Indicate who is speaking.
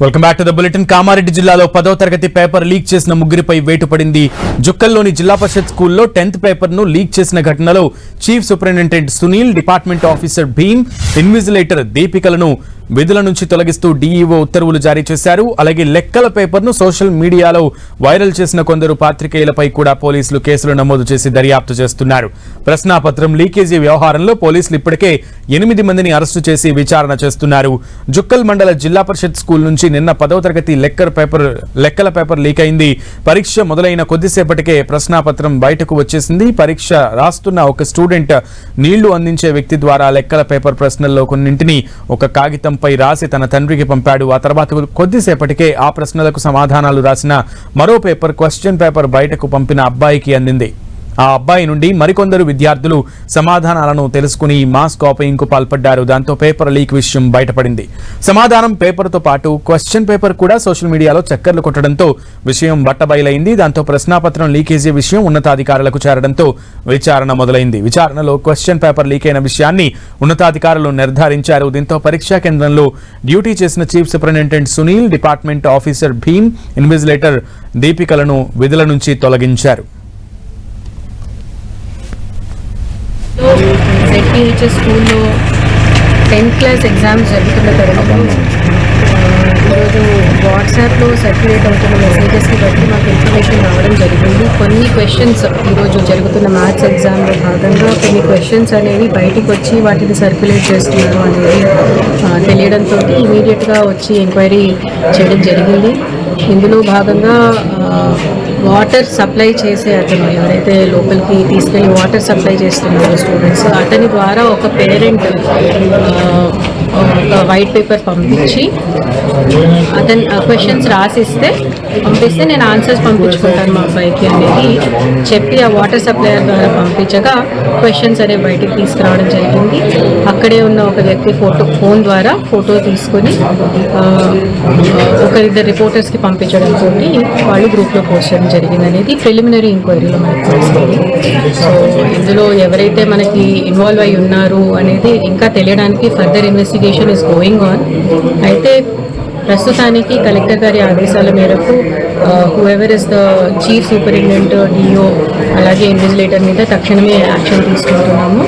Speaker 1: Welcome back to the bulletin Kamareddy జిల్లాలో పదో తరగతి పేపర్ లీక్ చేసిన ముగ్గురిపై వేటు పడింది. జుక్కల్లోని జిల్లా పరిషత్ స్కూల్లో టెన్త్ పేపర్ను లీక్ చేసిన ఘటనలో chief superintendent Sunil department officer Bheem invigilator దీపికలను విధుల నుంచి తొలగిస్తూ డీఈఓ ఉత్తర్వులు జారీ చేశారు. అలాగే లెక్కల పేపర్ను సోషల్ మీడియాలో వైరల్ చేసిన కొందరు పాత్రికేయులపై కూడా పోలీసులు కేసులు నమోదు చేసి దర్యాప్తు చేస్తున్నారు. ప్రశ్నాపత్రం లీకేజీ వ్యవహారంలో పోలీసులు ఇప్పటికే ఎనిమిది మందిని అరెస్టు చేసి విచారణ చేస్తున్నారు. జుక్కల్ మండల జిల్లా పరిషత్ స్కూల్ నుంచి నిన్న పదవ తరగతి లెక్కర్ పేపర్ లెక్కల పేపర్ లీక్ అయింది. పరీక్ష మొదలైన కొద్దిసేపటికే ప్రశ్నాపత్రం బయటకు వచ్చేసింది. పరీక్ష రాస్తున్న ఒక స్టూడెంట్ నీళ్ళు అందించే వ్యక్తి ద్వారా లెక్కల పేపర్ ప్రశ్నల్లో కొన్నింటిని ఒక కాగితం కాగితంపై రాసి తన తండ్రికి పంపాడు. ఆ తర్వాత కొద్దిసేపటికే ఆ ప్రశ్నలకు సమాధానాలు రాసిన మరో పేపర్ క్వశ్చన్ పేపర్ బయటకు పంపిన అబ్బాయికి అందింది. ఆ అబ్బాయి నుండి మరికొందరు విద్యార్థులు సమాధానాలను తెలుసుకుని మాస్ కాపీయింగ్కు పాల్పడ్డారు. దాంతో పేపర్ లీక్ విషయం బయటపడింది. సమాధానం పేపర్తో పాటు క్వశ్చన్ పేపర్ కూడా సోషల్ మీడియాలో చక్కర్లు కొట్టడంతో విషయం బట్టబయలైంది. దాంతో ప్రశ్నాపత్రం లీకేజీ విషయం ఉన్నతాధికారులకు చేరడంతో విచారణ మొదలైంది. విచారణలో క్వశ్చన్ పేపర్ లీక్ అయిన విషయాన్ని ఉన్నతాధికారులు నిర్ధారించారు. దీంతో పరీక్షా కేంద్రంలో డ్యూటీ చేసిన chief superintendent Sunil department officer Bheem invigilator దీపికలను విధుల నుంచి తొలగించారు.
Speaker 2: జెడ్పీహెచ్ఎస్ స్కూల్లో టెన్త్ క్లాస్ ఎగ్జామ్స్ జరుగుతున్న తరుణంలో ఈరోజు వాట్సాప్లో సర్క్యులేట్ అవుతున్న మెసేజెస్ని బట్టి మాకు ఇన్ఫర్మేషన్ రావడం జరిగింది. కొన్ని క్వశ్చన్స్ ఈరోజు జరుగుతున్న మ్యాథ్స్ ఎగ్జామ్లో భాగంగా కొన్ని క్వశ్చన్స్ అనేవి బయటికి వచ్చి వాటిని సర్క్యులేట్ చేస్తున్నారు అనేది తెలియడంతో ఇమీడియట్గా వచ్చి ఎంక్వైరీ చేయడం జరిగింది. ఇందులో భాగంగా వాటర్ సప్లై చేసే అతను ఎవరైతే లోపలికి తీసుకెళ్ళి వాటర్ సప్లై చేస్తున్నారో స్టూడెంట్స్ అతని ద్వారా ఒక పేరెంట్ ఒక వైట్ పేపర్ పంపించి అతను క్వశ్చన్స్ రాసిస్తే పంపిస్తే నేను ఆన్సర్స్ పంపించుకుంటాను మా అబ్బాయికి అనేది. చెప్పి ఆ వాటర్ సప్లయర్ ద్వారా పంపించగా క్వశ్చన్స్ అనేవి బయటికి తీసుకురావడం జరిగింది. అక్కడే ఉన్న ఒక వ్యక్తి ఫోటో ఫోన్ ద్వారా ఫోటో తీసుకొని ఒకరిద్దరు రిపోర్టర్స్కి పంపించడంతో వాళ్ళు గ్రూప్లో పోస్ట్ చేయడం జరిగింది అనేది ప్రిలిమినరీ ఎంక్వైరీలో మనకు తెలిసింది సో ఇందులో ఎవరైతే మనకి ఇన్వాల్వ్ అయి ఉన్నారు అనేది ఇంకా తెలియడానికి further investigation is going on అయితే ప్రస్తుతానికి కలెక్టర్ గారి ఆదేశాల మేరకు whoever is the chief superintendent DO అలాగే ఇన్విజిలేటర్ మీద తక్షణమే యాక్షన్ తీసుకుంటున్నాము.